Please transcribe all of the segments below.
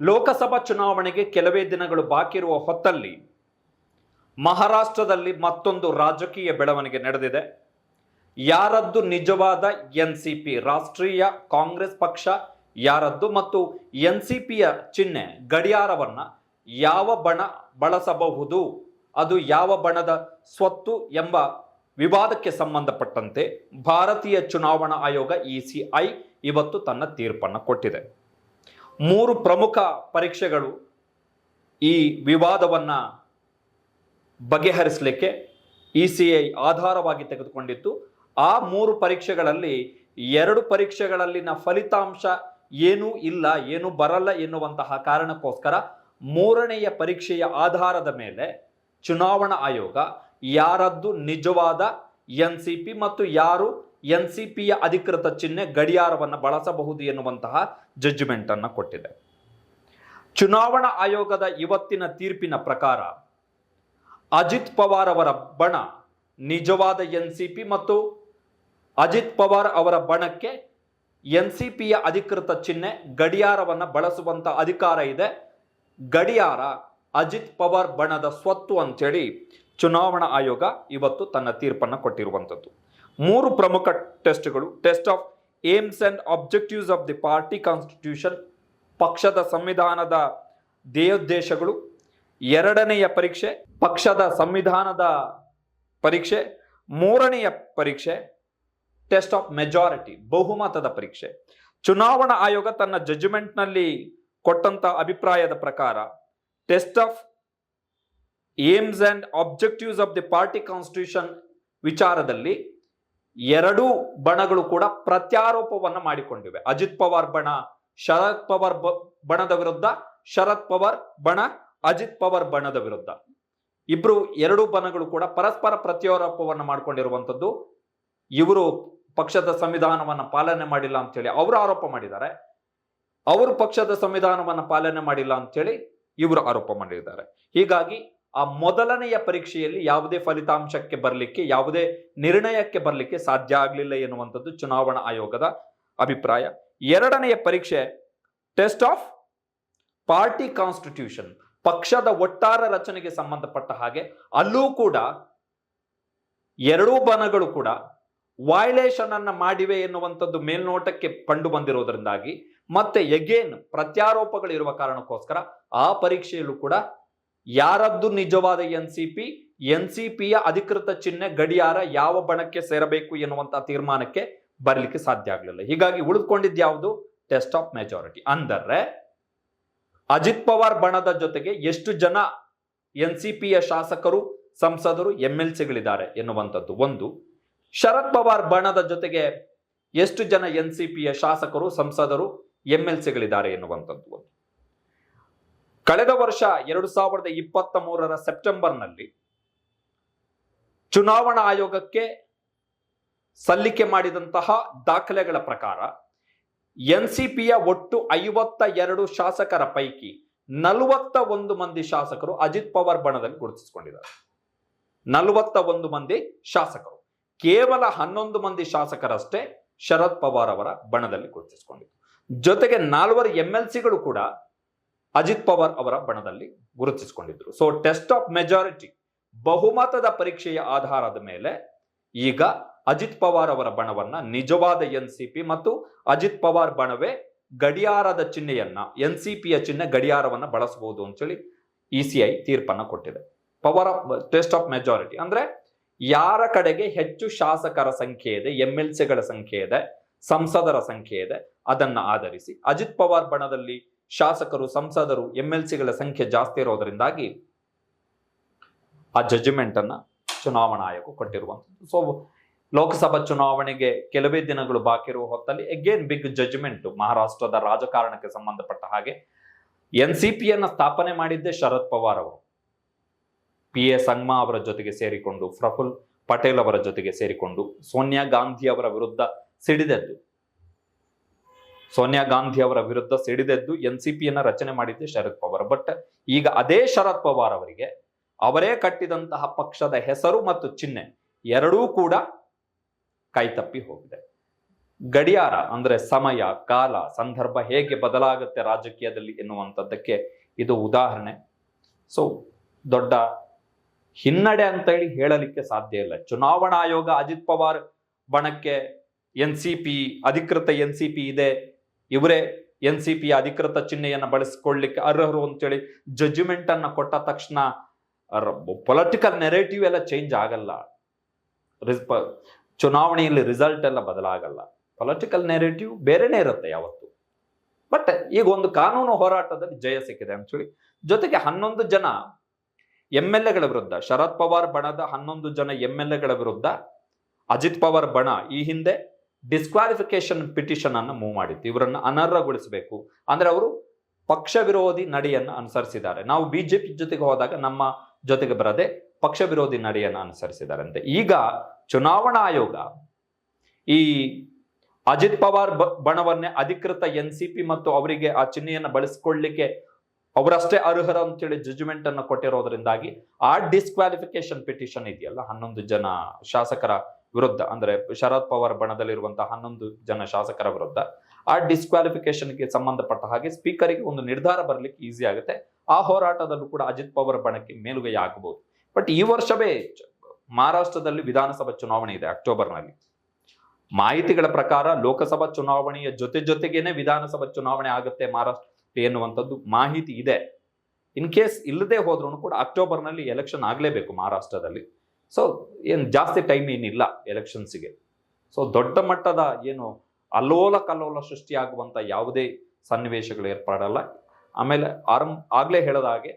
ಲೋಕಸಭಾ ಚುನಾವಣೆಗೆ ಕೆಲವೇ ದಿನಗಳು ಬಾಕಿ ಇರುವ ಹೊತ್ತಲ್ಲಿ ಮಹಾರಾಷ್ಟ್ರದಲ್ಲಿ ಮತ್ತೊಂದು ರಾಜಕೀಯ ಬೆಳವಣಿಗೆ ನಡೆದಿದೆ. ಯಾರದ್ದು ನಿಜವಾದ ಎನ್ ಸಿ ಪಿ ರಾಷ್ಟ್ರೀಯ ಕಾಂಗ್ರೆಸ್ ಪಕ್ಷ, ಯಾರದ್ದು ಮತ್ತು ಎನ್ ಸಿ ಪಿಯ ಚಿಹ್ನೆ ಗಡಿಯಾರವನ್ನ ಯಾವ ಬಣ ಬಳಸಬಹುದು, ಅದು ಯಾವ ಬಣದ ಸ್ವತ್ತು ಎಂಬ ವಿವಾದಕ್ಕೆ ಸಂಬಂಧಪಟ್ಟಂತೆ ಭಾರತೀಯ ಚುನಾವಣಾ ಆಯೋಗ ಇಸಿಐ ಇವತ್ತು ತನ್ನ ತೀರ್ಪನ್ನು ಕೊಟ್ಟಿದೆ. ಮೂರು ಪ್ರಮುಖ ಪರೀಕ್ಷೆಗಳು ಈ ವಿವಾದವನ್ನು ಬಗೆಹರಿಸಲಿಕ್ಕೆ ಇ ಸಿ ಐ ಆಧಾರವಾಗಿ ತೆಗೆದುಕೊಂಡಿತ್ತು. ಆ ಮೂರು ಪರೀಕ್ಷೆಗಳಲ್ಲಿ ಎರಡು ಪರೀಕ್ಷೆಗಳಲ್ಲಿನ ಫಲಿತಾಂಶ ಏನೂ ಇಲ್ಲ, ಏನೂ ಬರಲ್ಲ ಎನ್ನುವಂತಹ ಕಾರಣಕ್ಕೋಸ್ಕರ ಮೂರನೆಯ ಪರೀಕ್ಷೆಯ ಆಧಾರದ ಮೇಲೆ ಚುನಾವಣಾ ಆಯೋಗ ಯಾರದ್ದು ನಿಜವಾದ ಎನ್ ಸಿ ಪಿ ಮತ್ತು ಯಾರು ಎನ್ ಸಿ ಪಿಯ ಅಧಿಕೃತ ಚಿಹ್ನೆ ಗಡಿಯಾರವನ್ನು ಬಳಸಬಹುದು ಎನ್ನುವಂತಹ ಜಡ್ಜ್ಮೆಂಟ್ ಅನ್ನು ಕೊಟ್ಟಿದೆ. ಚುನಾವಣಾ ಆಯೋಗದ ಇವತ್ತಿನ ತೀರ್ಪಿನ ಪ್ರಕಾರ ಅಜಿತ್ ಪವಾರ್ ಅವರ ಬಣ ನಿಜವಾದ ಎನ್ ಸಿ ಪಿ ಮತ್ತು ಅಜಿತ್ ಪವಾರ್ ಅವರ ಬಣಕ್ಕೆ ಎನ್ ಸಿ ಪಿಯ ಅಧಿಕೃತ ಚಿಹ್ನೆ ಗಡಿಯಾರವನ್ನು ಬಳಸುವಂಥ ಅಧಿಕಾರ ಇದೆ. ಗಡಿಯಾರ ಅಜಿತ್ ಪವಾರ್ ಬಣದ ಸ್ವತ್ತು ಅಂತೇಳಿ ಚುನಾವಣಾ ಆಯೋಗ ಇವತ್ತು ತನ್ನ ತೀರ್ಪನ್ನು ಕೊಟ್ಟಿರುವಂಥದ್ದು ಮೂರು ಪ್ರಮುಖ ಟೆಸ್ಟ್ಗಳು, test of aims and objectives of the party constitution, ಪಕ್ಷದ ಸಂವಿಧಾನದ ಧ್ಯೇಯೋದ್ದೇಶಗಳು ಎರಡನೆಯ ಪರೀಕ್ಷೆ, ಪಕ್ಷದ ಸಂವಿಧಾನದ ಪರೀಕ್ಷೆ, ಮೂರನೆಯ ಪರೀಕ್ಷೆ, ಟೆಸ್ಟ್ ಆಫ್ ಮೆಜಾರಿಟಿ, ಬಹುಮತದ ಪರೀಕ್ಷೆ. ಚುನಾವಣಾ ಆಯೋಗ ತನ್ನ ಜಡ್ಜ್ಮೆಂಟ್ನಲ್ಲಿ ಕೊಟ್ಟಂತ ಅಭಿಪ್ರಾಯದ ಪ್ರಕಾರ, test of aims and objectives of the party constitution ವಿಚಾರದಲ್ಲಿ ಎರಡೂ ಬಣಗಳು ಕೂಡ ಪ್ರತ್ಯಾರೋಪವನ್ನ ಮಾಡಿಕೊಂಡಿವೆ. ಅಜಿತ್ ಪವಾರ್ ಬಣ, ಶರದ್ ಪವಾರ್ ಬಣದ ವಿರುದ್ಧ, ಶರದ್ ಪವಾರ್ ಬಣ, ಅಜಿತ್ ಪವಾರ್ ಬಣದ ವಿರುದ್ಧ. ಇಬ್ರು ಎರಡೂ ಬಣಗಳು ಕೂಡ ಪರಸ್ಪರ ಪ್ರತ್ಯಾರೋಪವನ್ನು ಮಾಡಿಕೊಂಡಿರುವಂಥದ್ದು. ಇವರು ಪಕ್ಷದ ಸಂವಿಧಾನವನ್ನು ಪಾಲನೆ ಮಾಡಿಲ್ಲ ಅಂತೇಳಿ ಅವರು ಆರೋಪ ಮಾಡಿದ್ದಾರೆ. ಅವರು ಪಕ್ಷದ ಸಂವಿಧಾನವನ್ನು ಪಾಲನೆ ಮಾಡಿಲ್ಲ ಅಂತೇಳಿ ಇವರು ಆರೋಪ ಮಾಡಿದ್ದಾರೆ. ಹೀಗಾಗಿ ಆ ಮೊದಲನೆಯ ಪರೀಕ್ಷೆಯಲ್ಲಿ ಯಾವುದೇ ಫಲಿತಾಂಶಕ್ಕೆ ಬರಲಿಕ್ಕೆ, ಯಾವುದೇ ನಿರ್ಣಯಕ್ಕೆ ಬರಲಿಕ್ಕೆ ಸಾಧ್ಯ ಆಗಲಿಲ್ಲ ಎನ್ನುವಂಥದ್ದು ಚುನಾವಣಾ ಆಯೋಗದ ಅಭಿಪ್ರಾಯ. ಎರಡನೆಯ ಪರೀಕ್ಷೆ, ಟೆಸ್ಟ್ ಆಫ್ ಪಾರ್ಟಿ ಕಾನ್ಸ್ಟಿಟ್ಯೂಷನ್, ಪಕ್ಷದ ಒಟ್ಟಾರ ರಚನೆಗೆ ಸಂಬಂಧಪಟ್ಟ ಹಾಗೆ ಅಲ್ಲೂ ಕೂಡ, ಎರಡೂ ಬನಗಳು ಕೂಡ ವಾಯ್ಲೇಷನ್ ಅನ್ನ ಮಾಡಿವೆ ಎನ್ನುವಂಥದ್ದು ಮೇಲ್ನೋಟಕ್ಕೆ ಕಂಡು ಬಂದಿರೋದ್ರಿಂದಾಗಿ, ಮತ್ತೆ ಎಗೇನ್ ಪ್ರತ್ಯಾರೋಪಗಳು ಇರುವ ಕಾರಣಕ್ಕೋಸ್ಕರ ಆ ಪರೀಕ್ಷೆಯಲ್ಲೂ ಕೂಡ ಯಾರದ್ದು ನಿಜವಾದ N C P N C ಪಿಯ ಅಧಿಕೃತ ಚಿಹ್ನೆ ಗಡಿಯಾರ ಯಾವ ಬಣಕ್ಕೆ ಸೇರಬೇಕು ಎನ್ನುವಂತಹ ತೀರ್ಮಾನಕ್ಕೆ ಬರಲಿಕ್ಕೆ ಸಾಧ್ಯ ಆಗಲಿಲ್ಲ. ಹೀಗಾಗಿ ಉಳಿದುಕೊಂಡಿದ್ದು ಯಾವುದು? Test of majority. ಅಂದರೆ ಅಜಿತ್ ಪವಾರ್ ಬಣದ ಜೊತೆಗೆ ಎಷ್ಟು ಜನ ಎನ್ ಸಿ ಪಿಯ ಶಾಸಕರು, ಸಂಸದರು ಎಂ ಎಲ್ ಸಿಗಳಿದ್ದಾರೆ ಎನ್ನುವಂಥದ್ದು ಒಂದು. ಶರದ್ ಪವಾರ್ ಬಣದ ಜೊತೆಗೆ ಎಷ್ಟು ಜನ ಎನ್ ಸಿ ಪಿಯ ಶಾಸಕರು, ಸಂಸದರು ಎಂ ಎಲ್ ಸಿಗಳಿದ್ದಾರೆ ಎನ್ನುವಂಥದ್ದು ಒಂದು. ಕಳೆದ ವರ್ಷ ಎರಡು ಸಾವಿರದ ಇಪ್ಪತ್ತ ಮೂರರ ಸೆಪ್ಟೆಂಬರ್ನಲ್ಲಿ ಚುನಾವಣಾ ಆಯೋಗಕ್ಕೆ ಸಲ್ಲಿಕೆ ಮಾಡಿದಂತಹ ದಾಖಲೆಗಳ ಪ್ರಕಾರ ಎನ್ ಸಿ ಪಿಯ ಒಟ್ಟು ಐವತ್ತ ಎರಡು ಶಾಸಕರ ಪೈಕಿ ನಲವತ್ತ ಒಂದು ಮಂದಿ ಶಾಸಕರು ಅಜಿತ್ ಪವಾರ್ ಬಣದಲ್ಲಿ ಗುರುತಿಸಿಕೊಂಡಿದ್ದಾರೆ. ನಲವತ್ತ ಒಂದು ಮಂದಿ ಶಾಸಕರು. ಕೇವಲ ಹನ್ನೊಂದು ಮಂದಿ ಶಾಸಕರಷ್ಟೇ ಶರದ್ ಪವಾರ್ ಅವರ ಬಣದಲ್ಲಿ ಗುರುತಿಸಿಕೊಂಡಿದ್ದರು ಜೊತೆಗೆ ನಾಲ್ವರು ಎಂ ಎಲ್ ಸಿಗಳು ಕೂಡ ಅಜಿತ್ ಪವಾರ್ ಅವರ ಬಣದಲ್ಲಿ ಗುರುತಿಸಿಕೊಂಡಿದ್ರು ಸೊ ಟೆಸ್ಟ್ ಆಫ್ ಮೆಜಾರಿಟಿ ಬಹುಮತದ ಪರೀಕ್ಷೆಯ ಆಧಾರದ ಮೇಲೆ ಈಗ ಅಜಿತ್ ಪವಾರ್ ಅವರ ಬಣವನ್ನ ನಿಜವಾದ ಎನ್ ಸಿ ಮತ್ತು ಅಜಿತ್ ಪವಾರ್ ಬಣವೇ ಗಡಿಯಾರದ ಚಿಹ್ನೆಯನ್ನ ಎನ್ ಸಿ ಪಿಯ ಚಿಹ್ನೆ ಗಡಿಯಾರವನ್ನ ಬಳಸಬಹುದು ಅಂತೇಳಿ ಇ ಸಿ ಐ ತೀರ್ಪನ್ನ ಕೊಟ್ಟಿದೆ. Power of test of majority ಅಂದ್ರೆ ಯಾರ ಕಡೆಗೆ ಹೆಚ್ಚು ಶಾಸಕರ ಸಂಖ್ಯೆ ಇದೆ ಎಂ ಎಲ್ ಸಿಗಳ ಸಂಖ್ಯೆ ಇದೆ, ಸಂಸದರ ಸಂಖ್ಯೆ ಇದೆ, ಅದನ್ನ ಆಧರಿಸಿ ಅಜಿತ್ ಪವಾರ್ ಬಣದಲ್ಲಿ ಶಾಸಕರು, ಸಂಸದರು ಎಂ ಎಲ್ ಸಿಗಳ ಸಂಖ್ಯೆ ಜಾಸ್ತಿ ಇರೋದರಿಂದಾಗಿ ಆ ಜಡ್ಜ್ಮೆಂಟ್ ಅನ್ನ ಚುನಾವಣಾ ಆಯೋಗ ಕೊಟ್ಟಿರುವಂಥದ್ದು. ಸೊ ಲೋಕಸಭಾ ಚುನಾವಣೆಗೆ ಕೆಲವೇ ದಿನಗಳು ಬಾಕಿ ಇರುವ ಹೊತ್ತಲ್ಲಿ ಅಗೇನ್ ಬಿಗ್ ಜಡ್ಜ್ಮೆಂಟ್ ಮಹಾರಾಷ್ಟ್ರದ ರಾಜಕಾರಣಕ್ಕೆ ಸಂಬಂಧಪಟ್ಟ ಹಾಗೆ ಎನ್ ಸಿ ಪಿಯನ್ನ ಸ್ಥಾಪನೆ ಮಾಡಿದ್ದೇ ಶರದ್ ಪವಾರ್ ಅವರು. ಪಿ ಎ ಸಂಗ್ಮಾ ಅವರ ಜೊತೆಗೆ ಸೇರಿಕೊಂಡು, ಪ್ರಫುಲ್ ಪಟೇಲ್ ಅವರ ಜೊತೆಗೆ ಸೇರಿಕೊಂಡು, ಸೋನಿಯಾ ಗಾಂಧಿ ಅವರ ವಿರುದ್ಧ ಸಿಡಿದೆದ್ದು. ಸೋನಿಯಾ ಗಾಂಧಿ ಅವರ ವಿರುದ್ಧ ಸಿಡಿದೆದ್ದು ಎನ್ ಸಿ ಪಿಯನ್ನ ರಚನೆ ಮಾಡಿದ್ದೆ ಶರದ್ ಪವಾರ್. ಬಟ್ ಈಗ ಅದೇ ಶರದ್ ಪವಾರ್ ಅವರಿಗೆ ಅವರೇ ಕಟ್ಟಿದಂತಹ ಪಕ್ಷದ ಹೆಸರು ಮತ್ತು ಚಿಹ್ನೆ ಎರಡೂ ಕೂಡ ಕೈತಪ್ಪಿ ಹೋಗಿದೆ. ಗಡಿಯಾರ ಅಂದ್ರೆ ಸಮಯ, ಕಾಲ, ಸಂದರ್ಭ ಹೇಗೆ ಬದಲಾಗುತ್ತೆ ರಾಜಕೀಯದಲ್ಲಿ ಎನ್ನುವಂಥದ್ದಕ್ಕೆ ಇದು ಉದಾಹರಣೆ. ಸೊ ದೊಡ್ಡ ಹಿನ್ನಡೆ ಅಂತ ಹೇಳಿ ಹೇಳಲಿಕ್ಕೆ ಸಾಧ್ಯ ಇಲ್ಲ. ಚುನಾವಣಾ ಆಯೋಗ ಅಜಿತ್ ಪವಾರ್ ಬಣಕ್ಕೆ ಎನ್ ಸಿ ಪಿ ಅಧಿಕೃತ ಎನ್ ಸಿ ಪಿ ಇದೆ. ಇವರೇ ಎನ್ ಸಿ ಪಿಯ ಅಧಿಕೃತ ಚಿಹ್ನೆಯನ್ನು ಬಳಸ್ಕೊಳ್ಳಿಕ್ಕೆ ಅರ್ಹರು ಅಂತೇಳಿ ಜಡ್ಜ್ಮೆಂಟ್ ಅನ್ನ ಕೊಟ್ಟ ತಕ್ಷಣ ಪೊಲಿಟಿಕಲ್ ನೆರೇಟಿವ್ ಎಲ್ಲ ಚೇಂಜ್ ಆಗಲ್ಲ. ಚುನಾವಣೆಯಲ್ಲಿ ರಿಸಲ್ಟ್ ಎಲ್ಲ ಬದಲಾಗಲ್ಲ. ಪೊಲಿಟಿಕಲ್ ನೆರೇಟಿವ್ ಬೇರೆನೇ ಇರುತ್ತೆ ಯಾವತ್ತು. ಬಟ್ ಈಗ ಒಂದು ಕಾನೂನು ಹೋರಾಟದಲ್ಲಿ ಜಯ ಸಿಕ್ಕಿದೆ ಅಂತ ಹೇಳಿ ಜೊತೆಗೆ ಹನ್ನೊಂದು ಜನ ಎಂ ಎಲ್ ಎಗಳ ವಿರುದ್ಧ, ಶರದ್ ಪವಾರ್ ಬಣದ ಹನ್ನೊಂದು ಜನ ಎಂ ಎಲ್ ಎಗಳ ವಿರುದ್ಧ, ಅಜಿತ್ ಪವಾರ್ ಬಣ ಈ ಹಿಂದೆ ಡಿಸ್ಕ್ವಾಲಿಫಿಕೇಶನ್ ಪಿಟಿಷನನ್ನು ಮೂವ್ ಮಾಡಿತ್ತು. ಇವರನ್ನು ಅನರ್ಹಗೊಳಿಸಬೇಕು. ಅಂದ್ರೆ ಅವರು ಪಕ್ಷ ವಿರೋಧಿ ನಡೆಯನ್ನು ಅನುಸರಿಸಿದ್ದಾರೆ. ನಾವು ಬಿಜೆಪಿ ಜೊತೆಗೆ ಹೋದಾಗ ನಮ್ಮ ಜೊತೆಗೆ ಬರದೆ ಪಕ್ಷ ವಿರೋಧಿ ನಡೆಯನ್ನು ಅನುಸರಿಸಿದ್ದಾರೆ ಅಂತ. ಈಗ ಚುನಾವಣಾ ಆಯೋಗ ಈ ಅಜಿತ್ ಪವಾರ್ ಬ- ಬಣವನ್ನೇ ಅಧಿಕೃತ ಎನ್ ಸಿ ಪಿ ಮತ್ತು ಅವರಿಗೆ ಆ ಚಿಹ್ನೆಯನ್ನು ಬಳಸಿಕೊಳ್ಳಿಕ್ಕೆ ಅವರಷ್ಟೇ ಅರ್ಹರ ಅಂತೇಳಿ ಜಜ್ಮೆಂಟ್ ಅನ್ನು ಕೊಟ್ಟಿರೋದ್ರಿಂದಾಗಿ ಆ ಡಿಸ್ಕ್ವಾಲಿಫಿಕೇಶನ್ ಪಿಟಿಷನ್ ಇದೆಯಲ್ಲ? ಹನ್ನೊಂದು ಜನ ಶಾಸಕರ ವಿರುದ್ಧ, ಅಂದ್ರೆ ಶರದ್ ಪವಾರ್ ಬಣದಲ್ಲಿರುವಂತಹ ಹನ್ನೊಂದು ಜನ ಶಾಸಕರ ವಿರುದ್ಧ, ಆ ಡಿಸ್ಕ್ವಾಲಿಫಿಕೇಶನ್ಗೆ ಸಂಬಂಧಪಟ್ಟ ಹಾಗೆ ಸ್ಪೀಕರಿಗೆ ಒಂದು ನಿರ್ಧಾರ ಬರಲಿಕ್ಕೆ ಈಸಿ ಆಗುತ್ತೆ. ಆ ಹೋರಾಟದಲ್ಲೂ ಕೂಡ ಅಜಿತ್ ಪವಾರ್ ಬಣಕ್ಕೆ ಮೇಲುಗೈ ಆಗಬಹುದು. ಬಟ್ ಈ ವರ್ಷವೇ ಮಹಾರಾಷ್ಟ್ರದಲ್ಲಿ ವಿಧಾನಸಭಾ ಚುನಾವಣೆ ಇದೆ ಅಕ್ಟೋಬರ್ನಲ್ಲಿ. ಮಾಹಿತಿಗಳ ಪ್ರಕಾರ ಲೋಕಸಭಾ ಚುನಾವಣೆಯ ಜೊತೆ ಜೊತೆಗೇನೆ ವಿಧಾನಸಭಾ ಚುನಾವಣೆ ಆಗುತ್ತೆ ಮಹಾರಾಷ್ಟ್ರ ಎನ್ನುವಂಥದ್ದು ಮಾಹಿತಿ ಇದೆ. ಇನ್ ಕೇಸ್ ಇಲ್ಲದೆ ಹೋದ್ರೂ ಕೂಡ ಅಕ್ಟೋಬರ್ನಲ್ಲಿ ಎಲೆಕ್ಷನ್ ಆಗಲೇಬೇಕು ಮಹಾರಾಷ್ಟ್ರದಲ್ಲಿ. ಸೊ ಏನು ಜಾಸ್ತಿ ಟೈಮ್ ಏನಿಲ್ಲ ಎಲೆಕ್ಷನ್ಸಿಗೆ ಸೊ ದೊಡ್ಡ ಮಟ್ಟದ ಏನು ಅಲ್ಲೋಲ ಕಲ್ಲೋಲ ಸೃಷ್ಟಿಯಾಗುವಂಥ ಯಾವುದೇ ಸನ್ನಿವೇಶಗಳು ಏರ್ಪಾಡಲ್ಲ. ಆಮೇಲೆ ಆರಂಭ, ಆಗಲೇ ಹೇಳದ ಹಾಗೆ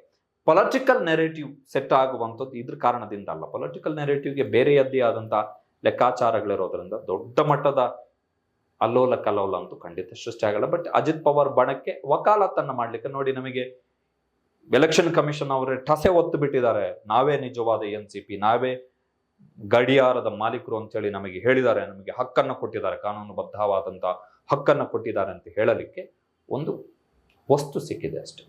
ಪೊಲಿಟಿಕಲ್ ನೆರೇಟಿವ್ ಸೆಟ್ ಆಗುವಂಥದ್ದು ಇದ್ರ ಕಾರಣದಿಂದ ಅಲ್ಲ. ಪೊಲಿಟಿಕಲ್ ನೆರೇಟಿವ್ಗೆ ಬೇರೆಯದ್ದೇ ಆದಂಥ ಲೆಕ್ಕಾಚಾರಗಳಿರೋದ್ರಿಂದ ದೊಡ್ಡ ಮಟ್ಟದ ಅಲ್ಲೋಲ ಕಲ್ಲೋಲ ಅಂತೂ ಖಂಡಿತ ಸೃಷ್ಟಿ ಆಗಲ್ಲ. ಬಟ್ ಅಜಿತ್ ಪವಾರ್ ಬಣಕ್ಕೆ ವಕಾಲತ್ತನ್ನು ಮಾಡಲಿಕ್ಕೆ ನೋಡಿ ನಮಗೆ ಎಲೆಕ್ಷನ್ ಕಮಿಷನ್ ಅವರೇ ಟಸೆ ಒತ್ತು ಬಿಟ್ಟಿದ್ದಾರೆ. ನಾವೇ ನಿಜವಾದ ಎನ್ ಸಿ ಪಿ ನಾವೇ ಗಡಿಯಾರದ ಮಾಲೀಕರು ಅಂತೇಳಿ ನಮಗೆ ಹೇಳಿದ್ದಾರೆ, ನಮಗೆ ಹಕ್ಕನ್ನು ಕೊಟ್ಟಿದ್ದಾರೆ ಕಾನೂನುಬದ್ಧವಾದಂಥ ಹಕ್ಕನ್ನು ಕೊಟ್ಟಿದ್ದಾರೆ ಅಂತ ಹೇಳಲಿಕ್ಕೆ ಒಂದು ವಸ್ತು ಸಿಕ್ಕಿದೆ ಅಷ್ಟೇ.